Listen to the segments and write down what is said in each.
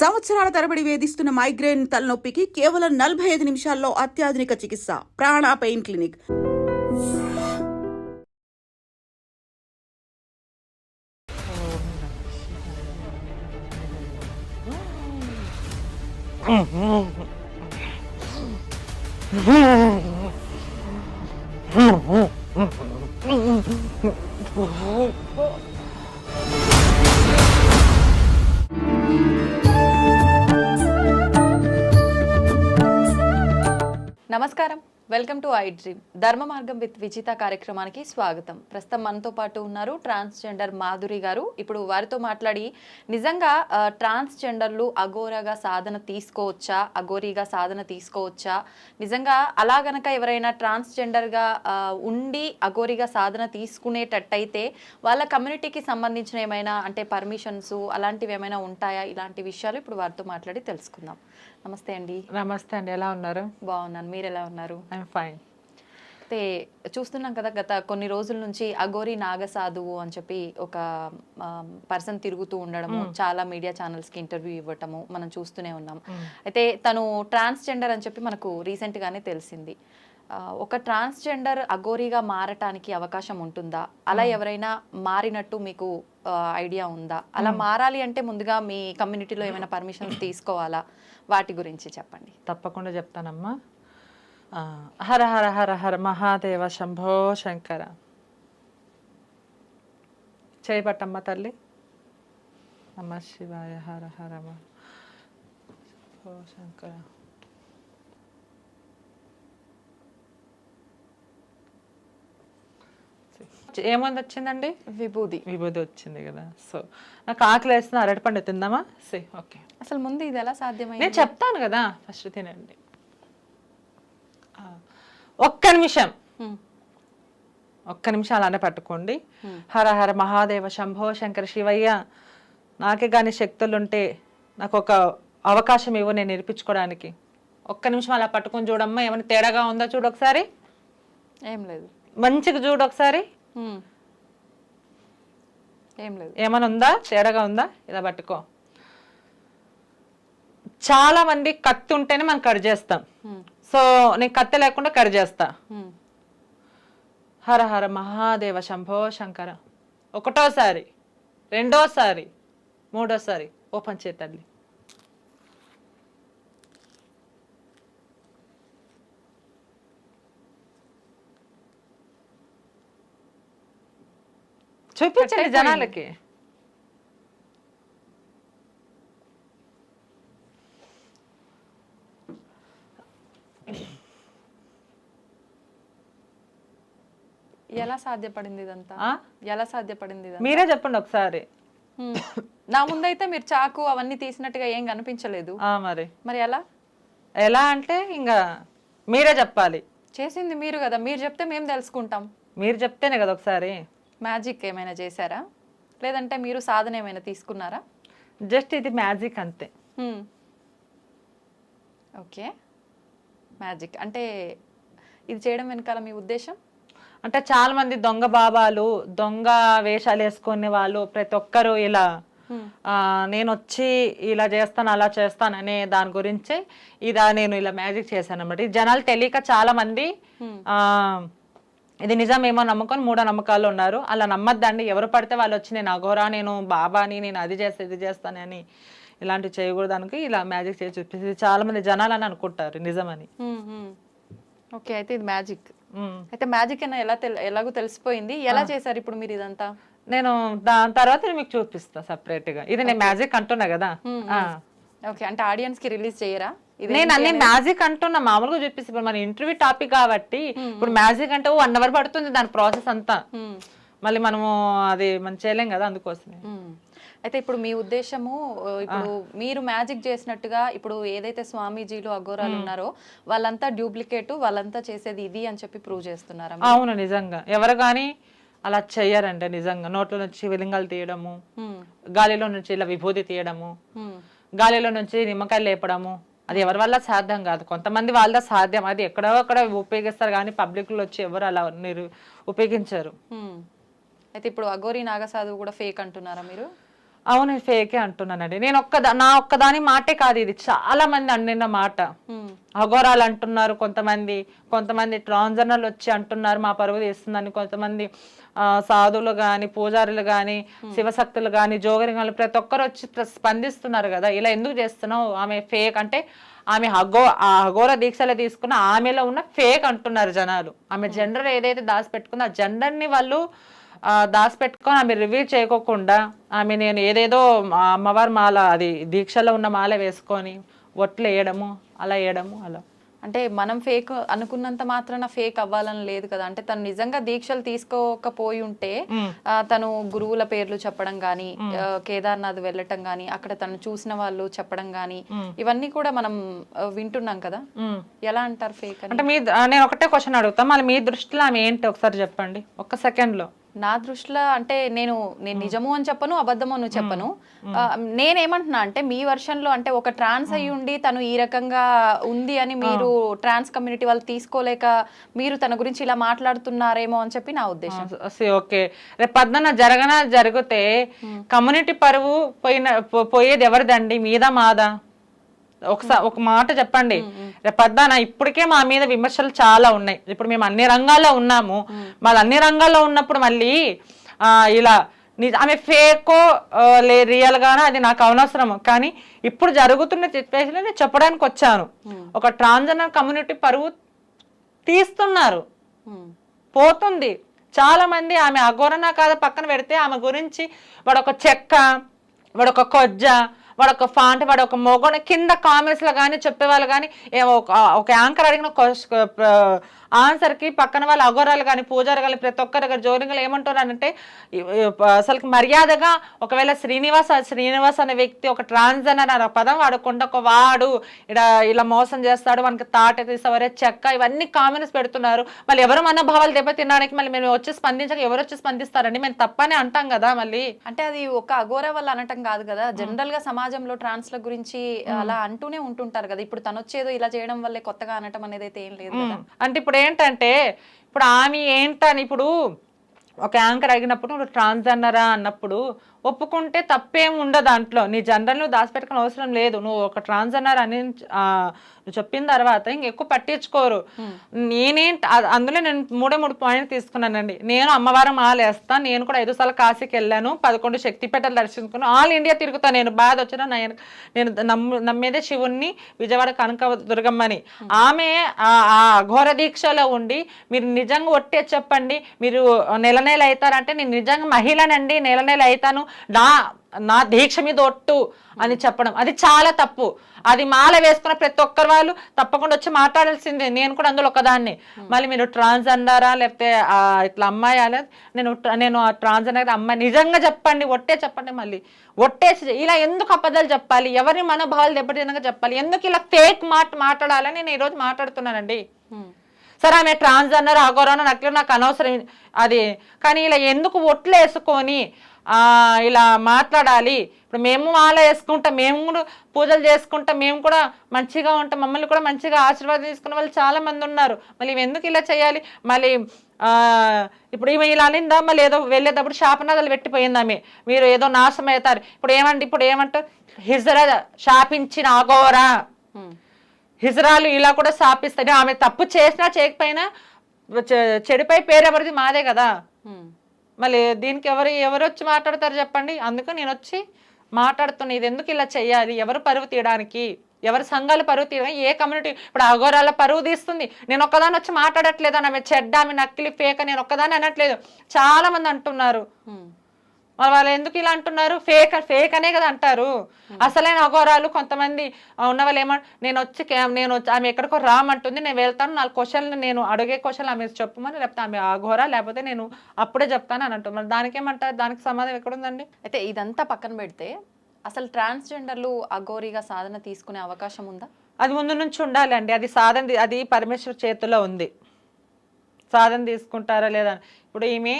సంవత్సరాల తరబడి వేధిస్తున్న మైగ్రేన్ తలనొప్పికి కేవలం నలభై ఐదు నిమిషాల్లో అత్యాధునిక చికిత్స ప్రాణ పెయిన్ క్లినిక్. ఐ డ్రీమ్ ధర్మ మార్గం విత్ విజిత కార్యక్రమానికి స్వాగతం. ప్రస్తుతం మనతో పాటు ఉన్నారు ట్రాన్స్జెండర్ మాధురి గారు. ఇప్పుడు వారితో మాట్లాడి నిజంగా ట్రాన్స్జెండర్లు అఘోరగా సాధన తీసుకోవచ్చా? అఘోరీగా సాధన తీసుకోవచ్చా? నిజంగా అలా గనక ఎవరైనా ట్రాన్స్జెండర్గా ఉండి అఘోరీగా సాధన తీసుకునేటట్టయితే వాళ్ళ కమ్యూనిటీకి సంబంధించిన ఏమైనా అంటే పర్మిషన్స్ అలాంటివి ఏమైనా ఉంటాయా? ఇలాంటి విషయాలు ఇప్పుడు వారితో మాట్లాడి తెలుసుకుందాం. నమస్తే అండి. నమస్తే అండి. ఎలా ఉన్నారు? బాగున్నాను. మీరు ఎలా ఉన్నారు? I'm fine. అయితే చూస్తున్నాం కదా గత కొన్ని రోజుల నుంచి అఘోరి నాగసాధువు అని చెప్పి ఒక పర్సన్ తిరుగుతూ ఉండడము చాలా మీడియా ఛానల్స్కి ఇంటర్వ్యూ ఇవ్వటము మనం చూస్తూనే ఉన్నాం. అయితే తను ట్రాన్స్జెండర్ అని చెప్పి మనకు recent గానే తెలిసింది ఒక ట్రాన్స్జెండర్ అఘోరిగా మారటానికి అవకాశం ఉంటుందా? అలా ఎవరైనా మారినట్టు మీకు ఐడియా ఉందా? అలా మారాలి అంటే ముందుగా మీ కమ్యూనిటీలో ఏమైనా పర్మిషన్స్ తీసుకోవాలా? వాటి గురించి చెప్పండి. తప్పకుండా చెప్తానమ్మా. హర హర హర హర మహాదేవ శంభో శంకర. చేయబట్టమ్మ తల్లి. నమ శివాయ హర హర శంభో శంకర. ఏముంది వచ్చిందండి? విభూది. విభూది వచ్చింది కదా. సో నాకు ఆకలి వేస్తుంది అరటిపండు తిందామా? Say okay. అసలు ముందు ఇది ఎలా సాధ్యమైంది? నేను చెప్తాను కదా. ఫస్ట్ తినండి. ఒక్క నిమిషం. ఒక్క నిమిషం అలానే పట్టుకోండి. హర హర మహాదేవ శంభో శంకర శివయ్య నాకే కానీ శక్తులుంటే నాకు ఒక అవకాశం ఇవ్వు నేను నేర్పించుకోవడానికి. ఒక్క నిమిషం అలా పట్టుకొని చూడమ్మా ఏమైనా తేడాగా ఉందా చూడు ఒకసారి. ఏం లేదు. మంచిగా చూడు ఒకసారి. ఏం లేదు. ఏమైనా ఉందా? తేడాగా ఉందా? ఇలా పట్టుకో. చాలా మంది కత్తి ఉంటేనే మనం కట్ చేస్తాం. సో నేను కత్తి లేకుండా కట్ చేస్తా. హర హర మహాదేవ శంభో శంకర. ఒకటోసారి రెండోసారి మూడోసారి. ఓపెన్ చేయి తల్లి. చూపించండి జనాలకి. ఎలా సాధ్యపడింది ఇదంతా? ఎలా సాధ్యపడింది మీరే చెప్పండి ఒకసారి. నా ముందైతే మీరు చాకు అవన్నీ తీసినట్టుగా ఏం కనిపించలేదు. మరి. మరి ఎలా? ఎలా అంటే ఇంకా మీరే చెప్పాలి. చేసింది మీరు కదా. మీరు చెప్తే మేము తెలుసుకుంటాం. మీరు చెప్తేనే కదా ఒకసారి. మ్యాజిక్ ఏమైనా చేశారా? లేదంటే మీరు సాధన ఏమైనా తీసుకున్నారా? జస్ట్ ఇది మ్యాజిక్ అంతే. ఓకే. మ్యాజిక్ అంటే ఇది చేయడం వెనకాల మీ ఉద్దేశం? అంటే చాలా మంది దొంగ బాబాలు దొంగ వేషాలు వేసుకునే వాళ్ళు ప్రతి ఒక్కరు ఇలా నేను వచ్చి ఇలా చేస్తాను అలా చేస్తాను అనే దాని గురించి ఇదా నేను ఇలా మ్యాజిక్ చేశాను అనమాట ఇది జనాలు తెలియక చాలా మంది ఇది నిజమేమో నమ్ముకొని మూఢ నమ్మకాలు ఉన్నారు. అలా నమ్మద్దండి. ఎవరు పడితే వాళ్ళు వచ్చి నేను అఘోరా నేను బాబాని నేను అది చేస్తా ఇది చేస్తానని ఇలాంటివి చేయకూడదానికి ఇలా మ్యాజిక్ చేసి చూపిస్తుంది చాలా మంది జనాలు అని అనుకుంటారు నిజమని. ఓకే అయితే ఇది మ్యాజిక్. అయితే మ్యాజిక్ అయినా ఎలా ఎలాగో తెలిసిపోయింది. ఎలా చేశారు ఇప్పుడు మీరు ఇదంతా? నేను దాని తర్వాత మీకు చూపిస్తా separate గా. ఇది నేను మ్యాజిక్ అంటున్నా కదా. ఓకే అంటే ఆడియన్స్కి రిలీజ్ చేయరా? ఇది నేను అన్ని మ్యాజిక్ అంటున్నా మామూలుగా చూపిస్తే. ఇప్పుడు మన ఇంటర్వ్యూ టాపిక్ కాబట్టి ఇప్పుడు మ్యాజిక్ అంటే వన్ అవర్ పడుతుంది దాని ప్రాసెస్ అంతా. మళ్ళీ మనము అది మనం చేయలేం కదా అందుకోసమే. అయితే ఇప్పుడు మీ ఉద్దేశము ఇప్పుడు మీరు మ్యాజిక్ చేసినట్టుగా ఇప్పుడు ఏదైతే స్వామీజీలు అఘోరాలు ఉన్నారో వాళ్ళంతా డూప్లికేట్ వాళ్ళంతా చేసేది ఇది అని చెప్పి ప్రూవ్ చేస్తున్నారా? అవును నిజంగా. ఎవరు కానీ అలా చెయ్యరంటే నిజంగా. నోట్లో నుంచి శివలింగాలు తీయడము. గాలిలో నుంచి ఇలా విభూతి తీయడము. గాలిలో నుంచి నిమ్మకాయలు లేపడము అది ఎవరి వల్ల సాధ్యం కాదు. కొంతమంది వాళ్ళ సాధ్యం. అది ఎక్కడో అక్కడ ఉపయోగిస్తారు కానీ పబ్లిక్లో వచ్చి ఎవరు అలా ఉపయోగించారు. అయితే ఇప్పుడు అఘోరి నాగసాధు కూడా ఫేక్ అంటున్నారా మీరు? అవును ఫేకే అంటున్నానండి. నేను ఒక్క నా ఒక్కదాని మాటే కాదు ఇది చాలా మంది అండిన మాట అఘోరాలు అంటున్నారు కొంతమంది కొంతమంది ట్రాన్స్జెండర్లు వచ్చి అంటున్నారు మా పరువు తీస్తుందని కొంతమంది ఆ, సాధువులు కానీ పూజారులు కానీ శివశక్తులు కానీ జోగరి కానీ ప్రతి ఒక్కరు వచ్చి స్పందిస్తున్నారు కదా. ఇలా ఎందుకు చేస్తున్నావు? ఆమె ఫేక్ అంటే ఆమె అఘో ఆ అఘోర దీక్షలో తీసుకున్న ఆమెలో ఉన్న ఫేక్ అంటున్నారు జనాలు. ఆమె జెండర్ ఏదైతే దాచిపెట్టుకుందో ఆ జెండర్ని వాళ్ళు దాచిపెట్టుకొని ఆమె రివీల్ చేయకోకుండా ఆమె నేను ఏదేదో అమ్మవారి మాల అది దీక్షలో ఉన్న మాల వేసుకొని ఒట్లు వేయడము అలా వేయడము అలా. అంటే మనం ఫేక్ అనుకున్నంత మాత్రాన ఫేక్ అవ్వాలని లేదు కదా. అంటే తను నిజంగా దీక్షలు తీసుకోకపోయి ఉంటే తను గురువుల పేర్లు చెప్పడం గానీ కేదార్నాథ్ వెళ్ళటం గానీ అక్కడ తను చూసిన వాళ్ళు చెప్పడం గానీ ఇవన్నీ కూడా మనం వింటున్నాం కదా. ఎలా అంటారు ఫేక్ అంటే మీ నేను ఒకటే క్వశ్చన్ అడుగుతా. మళ్ళీ మీ దృష్టిలో ఆమె ఏంటి? ఒకసారి చెప్పండి. ఒక్క సెకండ్లో. నా దృష్టిలో అంటే నేను నేను నిజము అని చెప్పను అబద్ధము అని చెప్పను. నేనేమంటున్నా అంటే మీ వర్షన్లో అంటే ఒక ట్రాన్స్ అయి ఉండి తను ఈ రకంగా ఉంది అని మీరు ట్రాన్స్ కమ్యూనిటీ వాళ్ళు తీసుకోలేక మీరు తన గురించి ఇలా మాట్లాడుతున్నారేమో అని చెప్పి నా ఉద్దేశం. ఓకే. రేపు పద్మన జరగన జరిగితే కమ్యూనిటీ పరువు పోయిన పోయేది ఎవరిదండి? మీద మాదా? ఒకసారి ఒక మాట చెప్పండి. రేపు పద్దాన ఇప్పటికే మా మీద విమర్శలు చాలా ఉన్నాయి. ఇప్పుడు మేము అన్ని రంగాల్లో ఉన్నాము. మళ్ళీ అన్ని రంగాల్లో ఉన్నప్పుడు మళ్ళీ ఆ, ఇలా ఆమె ఫేకో లే రియల్ గానో అది నాకు అనవసరం కానీ ఇప్పుడు జరుగుతున్న సిచ్యువేషన్ నేను చెప్పడానికి వచ్చాను. ఒక ట్రాన్స్జెండర్ కమ్యూనిటీ పరువు తీస్తున్నారు. పోతుంది. చాలా మంది ఆమె అఘోరణ కాదు పక్కన పెడితే ఆమె గురించి వాడొక చెక్క వాడొక కొజ్జ వాడొక ఫాంట్ వాడు ఒక మొగన కింద కామెంట్స్లో కానీ చెప్పేవాళ్ళు కానీ ఒక ఒక యాంకర్ అడిగిన ఆన్సర్కి పక్కన వాళ్ళ అఘోరాలు కానీ పూజారు కానీ ప్రతి ఒక్కరు జోరింగ్లు ఏమంటారంటే అసలు మర్యాదగా ఒకవేళ శ్రీనివాస్ శ్రీనివాస్ అనే వ్యక్తి ఒక ట్రాన్స్జెండర్ అనే పదం వాడకుండా ఒక వాడు ఇలా ఇలా మోసం చేస్తాడు మనకి తాట తీసవరే చెక్క ఇవన్నీ కామెంట్స్ పెడుతున్నారు. మళ్ళీ ఎవరు మనోభావాలు దెబ్బతినడానికి మళ్ళీ మేము వచ్చి స్పందించక ఎవరు వచ్చి స్పందిస్తారండి మేము తప్పనే అంటాం కదా మళ్ళీ. అంటే అది ఒక అఘోర వల్ల అనటం కాదు కదా. జనరల్గా సమాజంలో ట్రాన్స్ల గురించి అలా అంటూనే ఉంటుంటారు కదా. ఇప్పుడు తను వచ్చేదో ఇలా చేయడం వల్లే కొత్తగా అనటం అనేది అయితే ఏం లేదు అంటే ఇప్పుడు ఏంటంటే ఇప్పుడు ఆమె ఏంటని ఇప్పుడు ఒక యాంకర్ అడిగినప్పుడు నువ్వు ట్రాన్స్జెండరా? అన్నప్పుడు ఒప్పుకుంటే తప్పేం ఉండదు దాంట్లో. నీ జనరల్ నువ్వు దాచిపెట్టుకుని అవసరం లేదు. నువ్వు ఒక ట్రాన్స్జెండర్ అని నువ్వు చెప్పిన తర్వాత ఇంక ఎక్కువ పట్టించుకోరు. నేనేంటి అ- అందులో నేను మూడే మూడు పాయింట్ తీసుకున్నానండి. నేను అమ్మవారం మాలేస్తా నేను కూడా ఐదు సార్లు కాశీకి వెళ్ళాను పదకొండు శక్తిపేటలు దర్శించుకున్నాను. ఆల్ ఇండియా తిరుగుతాను నేను బాధ వచ్చినా నేను నేను నమ్ము నమ్మేదే శివుణ్ణి విజయవాడ కనక దుర్గమ్మని ఆమె ఆ- ఆ ఘోర దీక్షలో ఉండి మీరు నిజంగా ఒట్టే చెప్పండి మీరు నెల నెల అవుతారంటే నేను నిజంగా మహిళనండి నెల నెల అవుతాను నా నా దీక్ష మీద ఒట్టు అని చెప్పడం. అది చాలా తప్పు. అది మాల వేసుకున్న ప్రతి ఒక్కరు వాళ్ళు తప్పకుండా వచ్చి మాట్లాడాల్సిందే. నేను కూడా అందులో ఒకదాన్ని. మళ్ళీ మీరు ట్రాన్స్జెండరా లేకపోతే ఆ, ఇట్లా అమ్మాయి అలా నేను నేను ఆ ట్రాన్స్జెండర్ అమ్మాయి. నిజంగా చెప్పండి ఒట్టే చెప్పండి మళ్ళీ. ఒట్టేసి ఇలా ఎందుకు అబద్ధాలు చెప్పాలి? ఎవరి మనోభావాలు దెబ్బతినగా చెప్పాలి? ఎందుకు ఇలా ఫేక్ మాట మాట్లాడాలని నేను ఈరోజు మాట్లాడుతున్నానండి. సరే ఆమె ట్రాన్స్జెండర్ అగోరానో నక్లు నాకు అనవసరం. అది కానీ ఇలా ఎందుకు ఒట్లు వేసుకొని ఇలా మాట్లాడాలి. ఇప్పుడు మేము మాల వేసుకుంటాం మేము కూడా పూజలు చేసుకుంటాం మేము కూడా మంచిగా ఉంటాం. మమ్మల్ని కూడా మంచిగా ఆశీర్వాదం తీసుకున్న వాళ్ళు చాలా మంది ఉన్నారు. మళ్ళీ ఎందుకు ఇలా చేయాలి? మళ్ళీ ఆ, ఇప్పుడు ఈమె ఇలా అనిందా? మళ్ళీ ఏదో వెళ్ళేటప్పుడు శాపనాదాలు పెట్టిపోయింది ఆమె. మీరు ఏదో నాశనం అవుతారు. ఇప్పుడు ఏమంటే ఇప్పుడు ఏమంటారు హిజరా శాపించిన ఉమ్, హిజరాలు ఇలా కూడా శాపిస్తాయి. ఆమె తప్పు చేసినా చేయకపోయినా చెడుపై పేరు ఎవరిది? మాదే కదా. మళ్ళీ దీనికి ఎవరు ఎవరు వచ్చి మాట్లాడతారు చెప్పండి? అందుకు నేను వచ్చి మాట్లాడుతున్నా. ఇది ఎందుకు ఇలా చేయాలి ఎవరు పరువు తీయడానికి? ఎవరి సంఘాలు పరువు తీయడానికి? ఏ కమ్యూనిటీ? ఇప్పుడు అఘోరాల పరువు తీస్తుంది. నేను ఒక్కదాని వచ్చి మాట్లాడట్లేదు ఆమె చెడ్డ ఆమె నకిలీ ఫేక్ నేను ఒక్కదాని అనట్లేదు. చాలా మంది అంటున్నారు. మరి వాళ్ళు ఎందుకు ఇలా అంటున్నారు? ఫేక్ ఫేక్ అనే కదా అంటారు. అసలైన అఘోరాలు కొంతమంది ఉన్న వాళ్ళు ఏమంట నేను వచ్చి నేను ఆమె ఎక్కడికో రామంటుంది నేను వెళ్తాను నాలుగు క్వశ్చన్లు నేను అడిగే క్వశ్చన్ ఆమె చెప్పమని లేకపోతే ఆమె అఘోరా లేకపోతే నేను అప్పుడే చెప్తాను అని అంటారు మరి దానికి ఏమంటారు దానికి సమాధానం ఎక్కడుందండి? అయితే ఇదంతా పక్కన పెడితే అసలు ట్రాన్స్జెండర్లు అఘోరిగా సాధన తీసుకునే అవకాశం ఉందా? అది ముందు నుంచి ఉండాలి అండి అది సాధన అది పరమేశ్వర చేతిలో ఉంది. సాధన తీసుకుంటారా లేదా. ఇప్పుడు ఈమె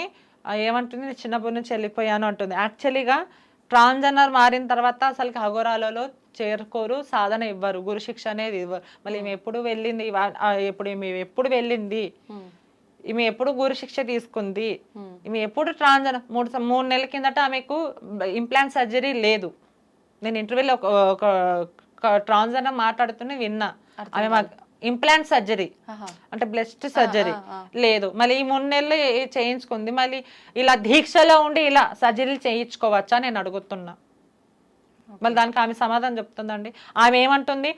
ఏమంటుంది? నేను చిన్నప్పటి నుంచి వెళ్ళిపోయాను అంటుంది. యాక్చువల్లీగా ట్రాన్స్జెండర్ మారిన తర్వాత అసలు అఘోరాలలో చేరుకోరు సాధన ఇవ్వరు గురు శిక్ష అనేది ఇవ్వరు. మళ్ళీ ఈమె ఎప్పుడు వెళ్ళింది? ఎప్పుడు ఈమె ఎప్పుడు వెళ్ళింది? ఉమ్. ఈమె ఎప్పుడు గురు శిక్ష తీసుకుంది? ఈమె ఎప్పుడు ట్రాన్జన్ మూడు మూడు నెలల కిందట ఆమెకు ఇంప్లాంట్ సర్జరీ లేదు. నేను ఇంటర్వ్యూలో ఒక ట్రాన్జన్ మాట్లాడుతూనే విన్నా. ఆమె ఇంప్లాంట్ సర్జరీ. అంటే బ్లెస్ట్ సర్జరీ. లేదు. మళ్ళీ ఈ మూడు నెలలు చేయించుకుంది. మళ్ళీ ఇలా దీక్షలో ఉండి ఇలా సర్జరీలు చేయించుకోవచ్చా నేను అడుగుతున్నా. మళ్ళీ దానికి ఆమె సమాధానం చెప్తుందండి. ఆమె ఏమంటుంది?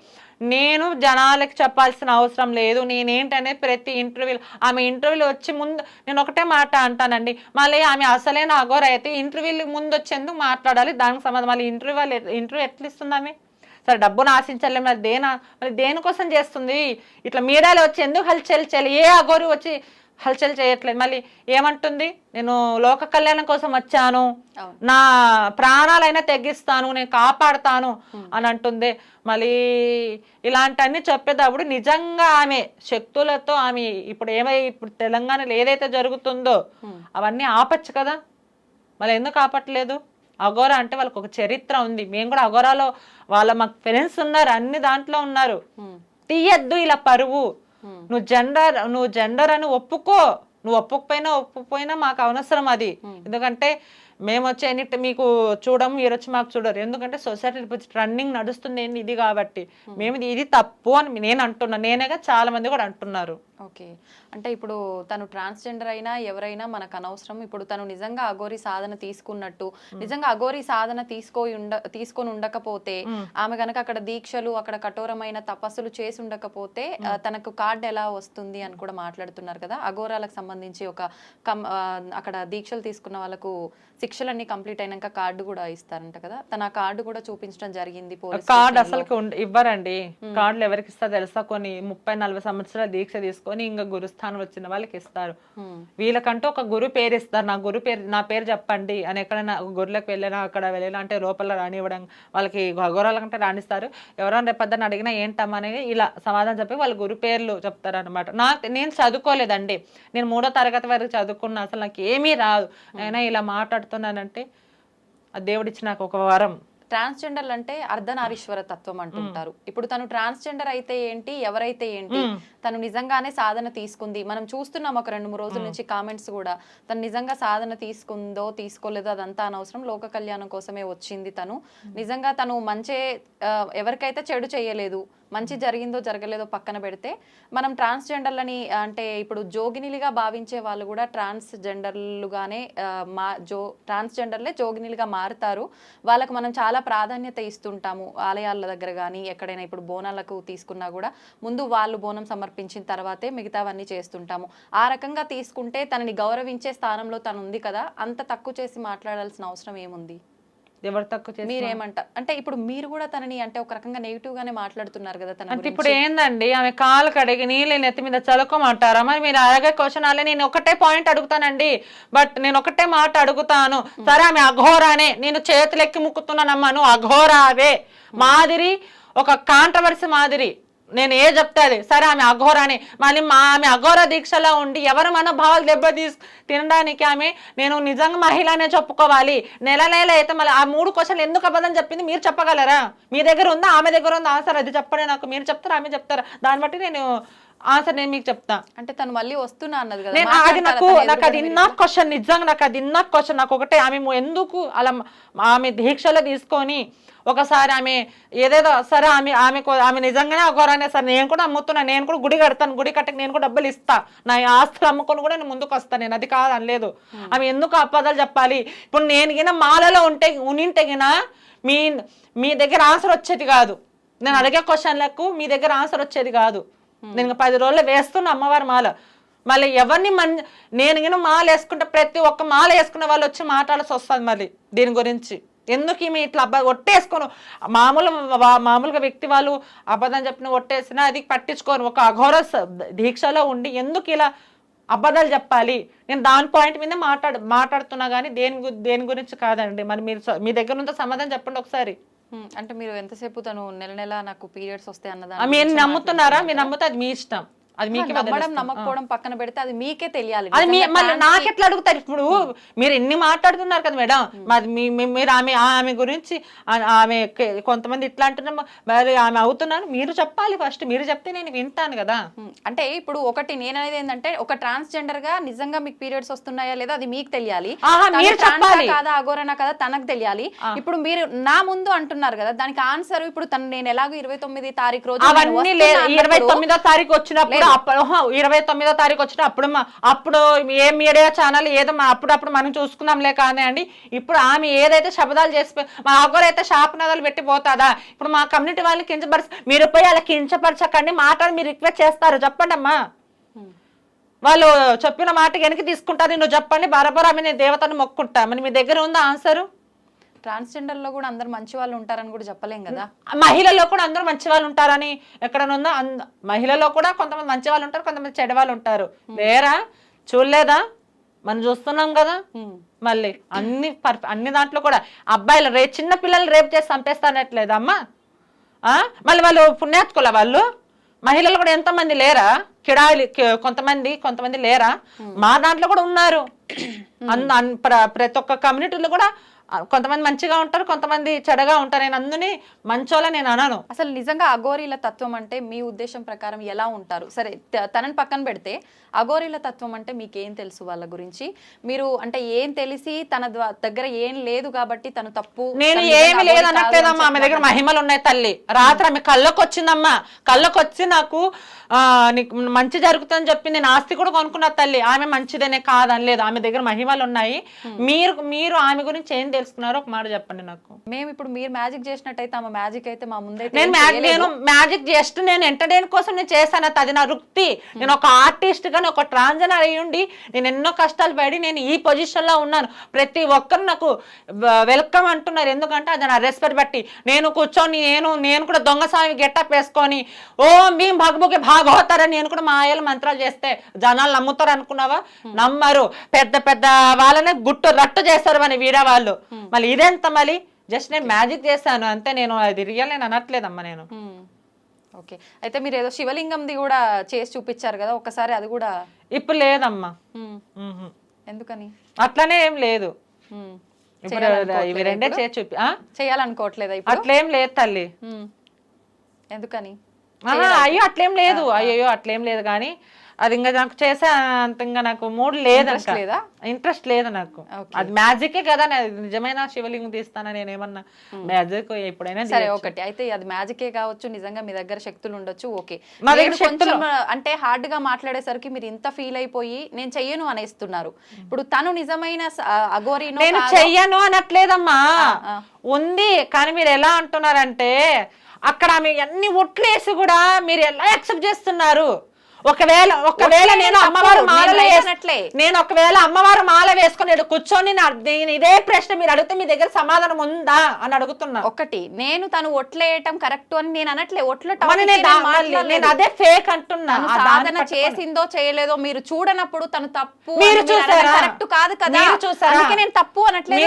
నేను జనాలకి చెప్పాల్సిన అవసరం లేదు. నేనేంటనే ప్రతి ఇంటర్వ్యూలో ఆమె ఇంటర్వ్యూలో వచ్చి ముందు నేను ఒకటే మాట అంటానండి. మళ్ళీ ఆమె అసలైన అఘోర అయితే ఇంటర్వ్యూలు ముందు వచ్చేందుకు మాట్లాడాలి. దానికి సమాధానం. మళ్ళీ ఇంటర్వ్యూ ఇంటర్వ్యూ ఎట్లా ఇస్తుంది ఆమె? సరే డబ్బును ఆశించాలి మరి దేనా మరి దేనికోసం చేస్తుంది? ఇట్లా మీడియాలో వచ్చి ఎందుకు హల్చల్ చేయాలి? ఏ అఘోరి వచ్చి హల్చల్ చేయట్లేదు? మళ్ళీ ఏమంటుంది? నేను లోక కళ్యాణం కోసం వచ్చాను. నా ప్రాణాలైనా తెగిస్తాను నేను కాపాడుతాను అని అంటుంది. మళ్ళీ ఇలాంటివన్నీ చెప్పేటప్పుడు నిజంగా ఆమె శక్తులతో ఆమె ఇప్పుడు ఏమై ఇప్పుడు తెలంగాణలో ఏదైతే జరుగుతుందో అవన్నీ ఆపచ్చు కదా? మళ్ళీ ఎందుకు ఆపట్లేదు? అఘోరా అంటే వాళ్ళకి ఒక చరిత్ర ఉంది. మేము కూడా అఘోరాలో వాళ్ళ మాకు ఫ్రెండ్స్ ఉన్నారు అన్ని దాంట్లో ఉన్నారు. తీయద్దు ఇలా పరువు. నువ్వు జెండర్ నువ్వు జెండర్ అని ఒప్పుకో. నువ్వు ఒప్పుకపోయినా ఒప్పుకపోయినా మాకు అవసరం అది. ఎందుకంటే మేము వచ్చి ఎన్ని మీకు చూడం మీరు వచ్చి మాకు చూడరు. ఎందుకంటే సొసైటీ రన్నింగ్ నడుస్తుంది ఇది కాబట్టి. మేము ఇది తప్పు అని నేను అంటున్నా. నేనేగా చాలా మంది కూడా అంటున్నారు. ఓకే. అంటే ఇప్పుడు తను ట్రాన్స్జెండర్ అయినా ఎవరైనా మనకు అనవసరం. ఇప్పుడు తను నిజంగా అఘోరి సాధన తీసుకున్నట్టు నిజంగా అఘోరి సాధన తీసుకో ఉండ తీసుకొని ఉండకపోతే ఆమె గనక అక్కడ దీక్షలు అక్కడ కఠోరమైన తపస్సులు చేసి ఉండకపోతే తనకు కార్డు ఎలా వస్తుంది అని కూడా మాట్లాడుతున్నారు కదా. అఘోరాలకు సంబంధించి ఒక కం- అక్కడ దీక్షలు తీసుకున్న వాళ్ళకు శిక్షలన్నీ కంప్లీట్ అయినాక కార్డు కూడా ఇస్తారంట కదా. తన ఆ కార్డు కూడా చూపించడం జరిగింది పోలీస్ కార్డు అసలు ఇవ్వరండి. కార్డులు ఎవరికి ఇస్తా తెలుసా? కొన్ని ముప్పై నలభై సంవత్సరాల దీక్ష తీసుకొని ఇంకా గురుస్థానం వచ్చిన వాళ్ళకి ఇస్తారు. వీళ్ళకంటూ ఒక గురు పేరు ఇస్తారు. నా గురు పేరు నా పేరు చెప్పండి అని ఎక్కడైనా గురులకు వెళ్ళినా అక్కడ వెళ్ళినా అంటే లోపల రానివ్వడం వాళ్ళకి గౌరవాలకంటే రాణిస్తారు. ఎవరైనా రేపొద్దున అడిగినా ఏంటమ్మా అనేది ఇలా సమాధానం చెప్పి వాళ్ళ గురు పేర్లు చెప్తారు అనమాట నాకు నేను చదువుకోలేదండి. నేను మూడో తరగతి వరకు చదువుకున్నా. అసలు నాకు ఏమీ రాదు. అయినా ఇలా మాట్లాడుతున్నానంటే ఆ దేవుడిచ్చి నాకు ఒక వరం. ట్రాన్స్జెండర్లు అంటే అర్ధనారీశ్వర తత్వం అంటుంటారు. ఇప్పుడు తను ట్రాన్స్జెండర్ అయితే ఏంటి ఎవరైతే ఏంటి తను నిజంగానే సాధన తీసుకుంది. మనం చూస్తున్నాం ఒక రెండు మూడు రోజుల నుంచి కామెంట్స్ కూడా తను నిజంగా సాధన తీసుకుందో తీసుకోలేదో అదంతా అనవసరం. లోక కళ్యాణం కోసమే వచ్చింది తను. నిజంగా తను మంచి ఎవరికైతే చెడు చేయలేదు మంచి జరిగిందో జరగలేదో పక్కన పెడితే మనం ట్రాన్స్జెండర్లని అంటే ఇప్పుడు జోగినిలుగా భావించే వాళ్ళు కూడా ట్రాన్స్జెండర్లుగానే మా జో ట్రాన్స్జెండర్లే జోగినిలుగా మారుతారు. వాళ్ళకు మనం చాలా ప్రాధాన్యత ఇస్తుంటాము ఆలయాల దగ్గర కానీ ఎక్కడైనా ఇప్పుడు బోనాలకు తీసుకున్నా కూడా ముందు వాళ్ళు బోనం సమర్పించిన తర్వాతే మిగతావన్నీ చేస్తుంటాము. ఆ రకంగా తీసుకుంటే తనని గౌరవించే స్థానంలో తను ఉంది కదా అంత తక్కువ చేసి మాట్లాడాల్సిన అవసరం ఏముంది? ఎవరు తక్కువ మీరేమంట అంటే ఇప్పుడు మీరు కూడా తనని అంటే ఒక రకంగా నెగిటివ్ గానే మాట్లాడుతున్నారు కదా తన అంటే. ఇప్పుడు ఏందండి? ఆమె కాలు కడిగి నీళ్ళు నెత్తి మీద చదువుకోమంటారా? మరి మీరు అలాగే క్వశ్చన్ అలా నేను ఒకటే పాయింట్ అడుగుతానండి. బట్ నేను ఒకటే మాట అడుగుతాను. సరే ఆమె అఘోరానే. నేను చేతులెక్కి ముక్కుతున్నానమ్మా నువ్వు అఘోరావే. మాదిరి ఒక కాంట్రవర్సీ మాదిరి. నేను ఏ చెప్తాది సరే ఆమె అఘోరానే. మళ్ళీ మా ఆమె అఘోర దీక్షలో ఉండి ఎవరు మనోభావాలు దెబ్బ తీసు తినడానికి ఆమె నేను నిజంగా మహిళనే చెప్పుకోవాలి. నెల నెల అయితే మళ్ళీ ఆ మూడు క్వశ్చన్లు ఎందుకు అబద్ధం చెప్పింది మీరు చెప్పగలరా? మీ దగ్గర ఉందా? ఆమె దగ్గర ఉందా? ఆన్సర్ అది చెప్పండి నాకు. మీరు చెప్తారా? ఆమె చెప్తారా? దాన్ని బట్టి నేను ఆన్సర్ నేను మీకు చెప్తా. అంటే తను మళ్ళీ వస్తున్నా అన్నది కదా. నేను అది నాకు నాకు అది ఇన్నా క్వశ్చన్ నిజంగా నాకు అది ఇన్నా క్వశ్చన్ నాకు ఒకటే ఆమె ఎందుకు అలా ఆమె దీక్షలో తీసుకొని ఒకసారి ఆమె ఏదేదో సరే ఆమె ఆమె ఆమె నిజంగానే అఘోరానే సరే నేను కూడా అమ్ముతున్నా నేను కూడా గుడి కడతాను గుడి కట్టకి నేను కూడా డబ్బులు ఇస్తా నా ఆస్తులు అమ్ముకొని కూడా నేను ముందుకు వస్తాను నేను అది కాదు అనలేదు. ఆమె ఎందుకు అబద్ధాలు చెప్పాలి? ఇప్పుడు నేను గిన మాలలో ఉంటే ఉనింటే గిన మీ మీ దగ్గర ఆన్సర్ వచ్చేది కాదు. నేను అడిగే క్వశ్చన్లకు మీ దగ్గర ఆన్సర్ వచ్చేది కాదు. నేను పది రోజులు వేస్తున్నా అమ్మవారి మాల. మళ్ళీ ఎవరిని మన్ నేను మాల వేసుకుంటే ప్రతి ఒక్క మాల వేసుకునే వాళ్ళు వచ్చి మాట్లాడాల్సి వస్తుంది మళ్ళీ దీని గురించి. ఎందుకు ఈమె ఇట్లా అబ్బా ఒట్టేసుకోను? మామూలు మామూలుగా వ్యక్తి వాళ్ళు అబద్ధం చెప్పిన ఒట్టేసినా అది పట్టించుకోను ఒక అఘోర దీక్షలో ఉండి ఎందుకు ఇలా అబద్ధాలు చెప్పాలి? నేను దాని పాయింట్ మీద మాట్లాడు మాట్లాడుతున్నా కానీ దేని గు- దేని గురించి కాదండి. మరి మీరు మీ దగ్గర ఉంటే సమాధానం చెప్పండి ఒకసారి. అంటే మీరు ఎంతసేపు తను నెల నెల నాకు పీరియడ్స్ వస్తాయి ఆ, అన్నదాన్ని మీరు నమ్ముతున్నారా? మీరు నమ్ముతే అది మీ ఇష్టం. అది మీకే నమ్మడం. నమ్మకపోవడం పక్కన పెడితే అది మీకే తెలియాలి. అది మీ మళ్ళీ నాకెట్లా అడుగుతారు? ఇప్పుడు మీరు ఎన్ని మాట్లాడుతున్నారు కదా మేడం? మరి మీరు ఆమె ఆమె గురించి ఆమె కొంతమంది ఇట్లా అంటున్నాం మరి ఆమె అవుతున్నాను మీరు చెప్పాలి ఫస్ట్ మీరు చెప్తే నేను వింటాను కదా. అంటే ఇప్పుడు ఒకటి నేను అనేది ఏంటంటే ఒక ట్రాన్స్జెండర్గా నిజంగా మీకు పీరియడ్స్ వస్తున్నాయా లేదా అది మీకు తెలియాలి. కాదా అగోరనా కదా తనకు తెలియాలి. ఇప్పుడు మీరు నా ముందు అంటున్నారు కదా దానికి ఆన్సర్ ఇప్పుడు తను నేను ఎలాగో ఇరవై తొమ్మిది తారీఖు రోజు ఇరవై తొమ్మిదో తారీఖు వచ్చినప్పుడు ఇరవై తొమ్మిదో తారీఖు వచ్చిన అప్పుడు అప్పుడు ఏ మీడియా ఛానల్ ఏదో అప్పుడప్పుడు మనం చూసుకుందాంలే కానీ అండి. ఇప్పుడు ఆమె ఏదైతే శబ్దాలు చేసి మా ఒకరైతే శాపనాదాలు పెట్టి పోతాదా? ఇప్పుడు మా కమ్యూనిటీ వాళ్ళని కించపరచ మీరు పోయి అలా కించపరచకండి మాటలు మీరు రిక్వెస్ట్ చేస్తారు. చెప్పండి అమ్మా. వాళ్ళు చెప్పిన మాట వెనక్కి తీసుకుంటారు. నువ్వు చెప్పండి బరాబర్ ఆమె నేను దేవతను మొక్కుంటా. మరి మీ దగ్గర ఉందా ఆన్సరు? ట్రాన్స్జెండర్లో కూడా అందరు మంచి వాళ్ళు ఉంటారని కూడా చెప్పలేం కదా? మహిళల్లో కూడా అందరూ మంచి వాళ్ళు ఉంటారని ఎక్కడనుందో అంద మహిళల్లో కూడా కొంతమంది మంచి వాళ్ళు ఉంటారు కొంతమంది చెడ్డ వాళ్ళు ఉంటారు. లేరా చూడలేదా? మనం చూస్తున్నాం కదా. మళ్ళీ అన్ని అన్ని దాంట్లో కూడా అబ్బాయిలు రే చిన్న పిల్లలు రేపు చేసి చంపేస్తానట్లేదు అమ్మా ఆ? మళ్ళీ వాళ్ళు పుణ్యాత్కుల వాళ్ళు. మహిళలు కూడా ఎంతమంది లేరా? కిడాయిలు కొంతమంది కొంతమంది లేరా? మా దాంట్లో కూడా ఉన్నారు. ప్రతి ఒక్క కమ్యూనిటీలో కూడా కొంతమంది మంచిగా ఉంటారు కొంతమంది చెడగా ఉంటారు నేను అందుని మంచోలా నేను అనను. అసలు నిజంగా అఘోరీల తత్వం అంటే మీ ఉద్దేశం ప్రకారం ఎలా ఉంటారు? సరే తనని పక్కన పెడితే అఘోరీల తత్వం అంటే మీకేం తెలుసు వాళ్ళ గురించి? మీరు అంటే ఏం తెలిసి తన దగ్గర ఏం లేదు కాబట్టి తను తప్పు నేను ఏమి అఘోరి కాదు అని లేదనట్లేదమ్మా ఆమె దగ్గర. మహిమలు ఉన్నాయి తల్లి. రాత్రి ఆమె కళ్ళకు వచ్చిందమ్మా కళ్ళకు వచ్చి నాకు నీకు మంచి జరుగుతుందని చెప్పి నేను ఆస్తి కూడా కొనుక్కున్నా తల్లి. ఆమె మంచిదనే కాదని లేదు. ఆమె దగ్గర మహిమలు ఉన్నాయి. మీరు మీరు ఆమె గురించి ఏం తెలుసుకున్నారో ఒక మాట చెప్పండి నాకు. మేము ఇప్పుడు మీరు మ్యాజిక్ చేసినట్టయితే ఆమె మ్యాజిక్ అయితే మా ముందైతే నేను ఏం చేయలేదు. నేను మ్యాజిక్ జస్ట్ నేను ఎంటర్టైన్ కోసం నేను చేశాను. అది నా వృత్తి. నేను ఒక ఆర్టిస్ట్గా నేను ఒక ట్రాన్జన్ అయి ఉండి నేను ఎన్నో కష్టాలు పడి నేను ఈ పొజిషన్లో ఉన్నాను. ప్రతి ఒక్కరు నాకు వెల్కమ్ అంటున్నారు. ఎందుకంటే అది నా రెస్పెక్ట్ బట్టి. నేను కూర్చొని నేను నేను కూడా దొంగ స్వామి గెటప్ వేసుకొని ఓ మేము భగభుకి భాగవతారని నేను కూడా మా ఆయల మంత్రాలు చేస్తే జనాలు నమ్ముతారు అనుకున్నావా? నమ్మరు. పెద్ద పెద్ద వాళ్ళనే గుట్టు రట్టు చేస్తారు మన వీర వాళ్ళు. మళ్ళీ ఇదెంత మళ్ళీ? జస్ట్ నేను మ్యాజిక్ చేశాను. అంతే నేను అది రియల్ నేను అనట్లేదమ్మా నేను. ఓకే. అయితే మీరు ఏదో శివలింగంది కూడా చేసి చూపించారు కదా ఒకసారి అది కూడా ఇప్పుడు లేదమ్మా. ఎందుకని? అట్లనే ఏం లేదు. ఇప్పుడు ఇవి రెండే? చేసి చూపి? చేయాలనుకోవట్లేదా అట్లేం లేదు తల్లి. ఎందుకని? అయ్యో అట్లేం లేదు. అయ్యో అట్లేం లేదు కానీ అది ఇంకా నాకు చేసే అంత ఇంకా నాకు మూడు లేదు లేదా? ఇంట్రెస్ట్ లేదు నాకు. అది మ్యాజికే కదా నిజమైన శివలింగం తీస్తానా నేను ఏమన్నా? మ్యాజిక్ ఎప్పుడైనా సరే. ఒకటి. అయితే అది మ్యాజికే కావచ్చు నిజంగా మీ దగ్గర శక్తులు ఉండొచ్చు ఓకే. కొంచెం శక్తులు- అంటే హార్డ్గా మాట్లాడేసరికి మీరు ఇంత ఫీల్ అయిపోయి నేను చెయ్యను అనేస్తున్నారు. ఇప్పుడు తను నిజమైన అఘోరీనో నేను చెయ్యను అనట్లేదమ్మా. ఉంది కానీ మీరు ఎలా అంటున్నారంటే అక్కడ ఆమె అన్ని ఒట్లేసి కూడా మీరు ఎలా యాక్సెప్ట్ చేస్తున్నారు? ఒకవేళ ఒకవేళ నేను. అమ్మవారు మాల. నేను ఒకవేళ అమ్మవారు మాల వేసుకొని కూర్చొని నేను ఇదే ప్రశ్న మీరు అడిగితే మీ దగ్గర సమాధానం ఉందా అని అడుగుతున్నా ఒకటి నేను తను ఒట్లేయటం కరెక్ట్ అని నేను అనట్లే నేను అదే ఫేక్ అంటున్నా తను ఆ దాన్ని సాధన. చేసిందో చేయలేదో మీరు చూడనప్పుడు తను తప్పు మీరు చూసారా? కరెక్ట్ కాదు కదా చూసారా? అందుకే నేను తప్పు అనట్లేదు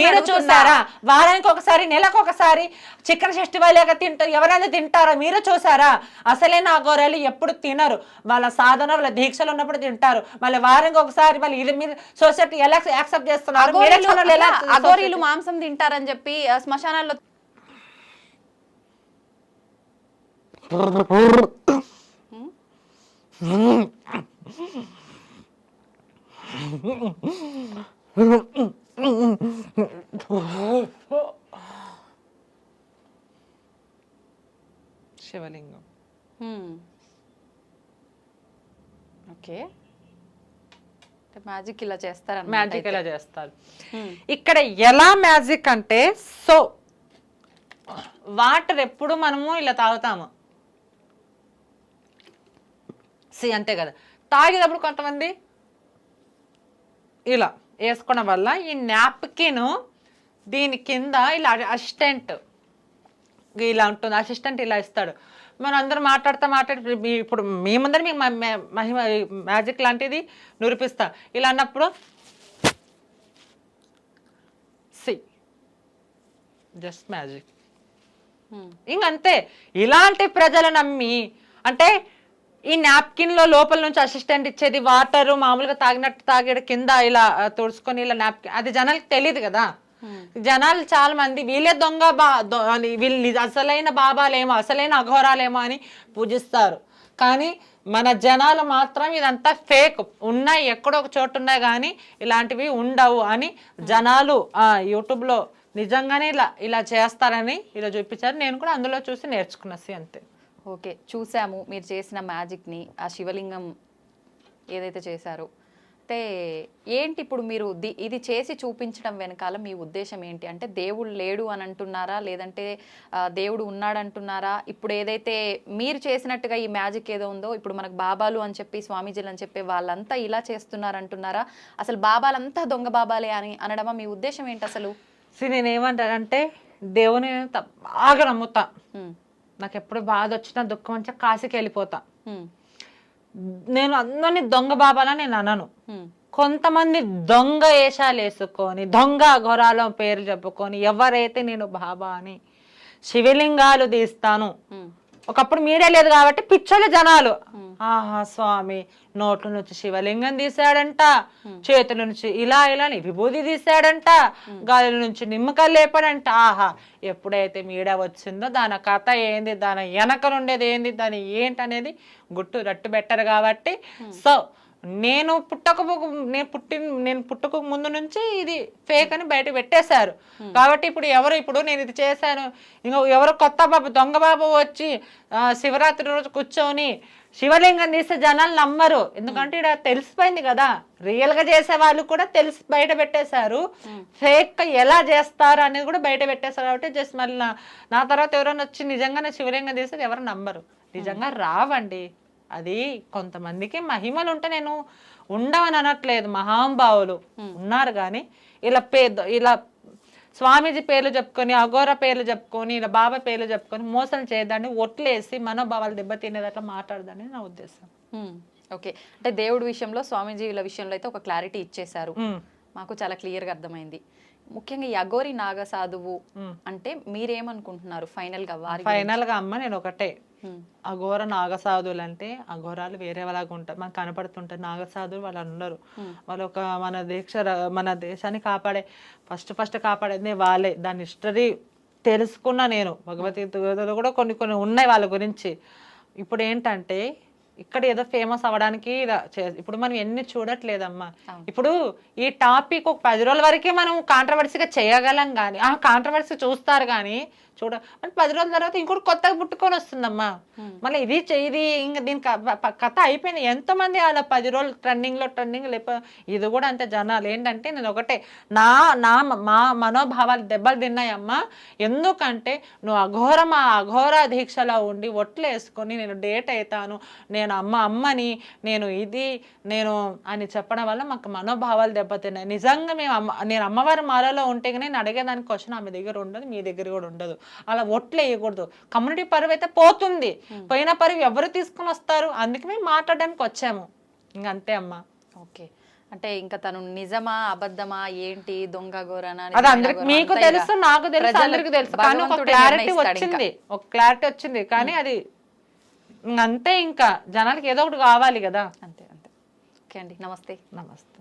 మీరు చూసారా వారానికి ఒకసారి నెలకు ఒకసారి చికెన్ ఫెస్టివల్ తింటారు ఎవరైనా తింటారా మీరు చూసారా అసలే నా గొర్రెలు ఎప్పుడు తినరు. వాళ్ళ సాధన వాళ్ళ దీక్షలు ఉన్నప్పుడు తింటారు. మళ్ళీ వారానికి ఒకసారి మళ్ళీ ఇది మీరు సొసైటీ ఎలా యాక్సెప్ట్ చేస్తున్నారు? అఘోరీలు మాంసం తింటారని చెప్పి శ్మశానాల్లో శివలింగం. ఓకే మ్యాజిక్ ఇలా చేస్తారన్నమాట మ్యాజిక్. ఎలా చేస్తారు. Hmm. ఇక్కడ ఎలా మ్యాజిక్ అంటే సో వాటర్ ఎప్పుడు మనము ఇలా తాగుతాము? సి అంతే కదా. తాగేటప్పుడు కొంతమంది ఇలా వేసుకోవడం వల్ల ఈ నాప్కిన్ దీని కింద ఇలా అసిస్టెంట్ ఇలా ఉంటుంది. అసిస్టెంట్ ఇలా ఇస్తాడు. మనం అందరం మాట్లాడుతూ మాట్లాడి మీ- ఇప్పుడు మీ ముందర మీకు మహిమ మ్యాజిక్ లాంటిది నిరూపిస్తా. ఇలా అన్నప్పుడు సి. Just magic Hmm. ఇంకంతే. ఇలాంటి ప్రజలు నమ్మి అంటే ఈ నాప్కిన్లో లోపల నుంచి అసిస్టెంట్ ఇచ్చేది వాటర్ మామూలుగా తాగినట్టు తాగేడు కింద ఇలా తుడుచుకొని ఇలా నాప్కిన్ అది జనాలకు తెలియదు కదా. జనాలు చాలా మంది వీళ్ళే దొంగ బా దొ- అని వీళ్ళు అసలైన బాబాలేమో అసలైన అఘోరాలేమో అని పూజిస్తారు. కానీ మన జనాలు మాత్రం ఇదంతా ఫేక్. ఉన్నాయి ఎక్కడో ఒక చోటు ఉన్నాయి కానీ ఇలాంటివి ఉండవు అని జనాలు ఆ, యూట్యూబ్లో నిజంగానే ఇలా ఇలా చేస్తారని ఇలా చూపించారు. నేను కూడా అందులో చూసి నేర్చుకున్నసి అంతే. ఓకే చూసాము మీరు చేసిన మ్యాజిక్ని. ఆ శివలింగం ఏదైతే చేశారో అంటే ఏంటి ఇప్పుడు మీరు ది- ఇది చేసి చూపించడం వెనకాల మీ ఉద్దేశం ఏంటి? అంటే దేవుడు లేడు అని అంటున్నారా? లేదంటే దేవుడు ఉన్నాడంటున్నారా ఇప్పుడు ఏదైతే మీరు చేసినట్టుగా ఈ మ్యాజిక్ ఏదో ఉందో ఇప్పుడు మనకు బాబాలు అని చెప్పి స్వామీజీలు అని చెప్పి వాళ్ళంతా ఇలా చేస్తున్నారు అంటున్నారా? అసలు బాబాలంతా దొంగ బాబాలే అని అనడమా? మీ ఉద్దేశం ఏంటి అసలు? సి నేను ఏమంటానంటే దేవుని బాగా నమ్ముతా. నాకు ఎప్పుడు బాధ వచ్చినా దుఃఖం వచ్చినా కాశీకి వెళ్ళిపోతా. నేను అందరినీ దొంగ బాబాలా నేను అనను. కొంతమంది దొంగ వేషాలు వేసుకొని దొంగ ఘోరాల పేరు చెప్పుకొని ఎవరైతే నేను బాబా అని శివలింగాలు తీస్తాను. ఒకప్పుడు మీడియా లేదు కాబట్టి పిచ్చోళ్ళ జనాలు. ఆహా స్వామి నోట్ల నుంచి శివలింగం తీసాడంట చేతుల నుంచి ఇలా ఇలా విభూది తీసాడంట గాలి నుంచి నిమ్మకాయలు లేపాడంట. ఆహా ఎప్పుడైతే మీడియా వచ్చిందో దాని కథ ఏంది దాని వెనక నుండేది ఏంది దాని ఏంటి అనేది గుట్టు రట్టు పెట్టరు కాబట్టి సో నేను పుట్టక నేను పుట్టి నేను పుట్టక ముందు నుంచి ఇది ఫేక్ అని బయట పెట్టేశారు. కాబట్టి ఇప్పుడు ఎవరు ఇప్పుడు నేను ఇది చేశాను. ఇంకో ఎవరు కొత్త బాబు దొంగ బాబు వచ్చి శివరాత్రి రోజు కూర్చొని శివలింగం తీస్తే జనాలు నమ్మరు. ఎందుకంటే ఇక్కడ తెలిసిపోయింది కదా. రియల్గా చేసే వాళ్ళు కూడా తెలిసి బయట పెట్టేశారు. ఫేక్ ఎలా చేస్తారు అనేది కూడా బయట పెట్టేశారు. కాబట్టి జస్ట్ మళ్ళీ నా- నా తర్వాత ఎవరైనా వచ్చి నిజంగానే శివలింగం తీస్తే ఎవరు నమ్మరు. నిజంగా రావండి. అది కొంతమందికి మహిమలు ఉంటే నేను ఉండవని అనట్లేదు మహాంభావులు ఉన్నారు కానీ ఇలా పే ఇలా స్వామీజీ పేర్లు చెప్పుకొని అఘోర పేర్లు చెప్పుకొని ఇలా బాబా పేర్లు చెప్పుకొని మోసం చేయదాన్ని ఒట్లేసి మనోభావాలు దెబ్బతినేదట్లా మాట్లాడదని నా ఉద్దేశం. ఓకే. అంటే దేవుడి విషయంలో స్వామీజీల విషయంలో అయితే ఒక క్లారిటీ ఇచ్చేశారు. మాకు చాలా క్లియర్గా అర్థమైంది. ముఖ్యంగా ఈ అఘోరి నాగ సాధువు. అంటే మీరేమనుకుంటున్నారు? ఫైనల్గా వారి ఫైనల్గా అమ్మ నేను ఒకటే. అఘోర నాగసాధువులు అంటే అఘోరాలు వేరే వాళ్ళగా ఉంటారు మనకు కనపడుతుంటారు. నాగసాధువులు వాళ్ళు ఉన్నారు వాళ్ళు ఒక మన దీక్ష మన దేశాన్ని కాపాడే ఫస్ట్ ఫస్ట్ కాపాడేది వాళ్ళే. దాని హిస్టరీ తెలుసుకున్నా నేను. భగవద్గీతలో కూడా కొన్ని కొన్ని ఉన్నాయి వాళ్ళ గురించి. ఇప్పుడు ఏంటంటే ఇక్కడ ఏదో ఫేమస్ అవ్వడానికి ఇప్పుడు మనం ఎన్ని చూడట్లేదమ్మా. ఇప్పుడు ఈ టాపిక్ ఒక పది రోజుల వరకే మనం కాంట్రవర్సీగా చేయగలం కానీ ఆ కాంట్రవర్సీ చూస్తారు కానీ చూడ మళ్ళీ పది రోజుల తర్వాత ఇంకోటి కొత్తగా పుట్టుకొని వస్తుందమ్మా. మళ్ళీ ఇది ఇది ఇంకా దీని క- ప- కథ అయిపోయింది. ఎంతమంది అలా పది రోజులు ట్రెండింగ్లో ట్రెండింగ్ లేప ఇది కూడా అంతే జనాలు. ఏంటంటే నేను ఒకటే నా నా మా మనోభావాలు దెబ్బలు తిన్నాయమ్మా. ఎందుకంటే నువ్వు అఘోరం ఆ అఘోర దీక్షలో ఉండి ఒట్లు వేసుకొని నేను డేట్ అవుతాను నేను అమ్మ అమ్మని నేను ఇది నేను అని చెప్పడం వల్ల మాకు మనోభావాలు దెబ్బతిన్నాయి. నిజంగా మేము అమ్మ నేను అమ్మవారి మాలలో ఉంటే నేను అడిగేదానికి క్వశ్చన్ ఆమె దగ్గర ఉండదు మీ దగ్గర కూడా ఉండదు. అలా ఒట్లు వేయకూడదు. కమ్యూనిటీ పరువు అయితే పోతుంది. పోయిన పరువు ఎవరు తీసుకుని వస్తారు? అందుకే మేము మాట్లాడడానికి వచ్చాము. ఇంక అంతే అమ్మా. ఓకే. అంటే ఇంకా తను నిజమా అబద్ధమా ఏంటి దొంగ గోరనా అది అందరికి మీకు తెలుసు నాకు తెలుసు అందరికి తెలుసు. కానీ ఒక క్లారిటీ వచ్చింది. ఒక క్లారిటీ వచ్చింది. కానీ అది అంతే ఇంకా. జనాలకి ఏదో ఒకటి కావాలి కదా. అంతే అంతే. ఓకే అండి. నమస్తే. నమస్తే.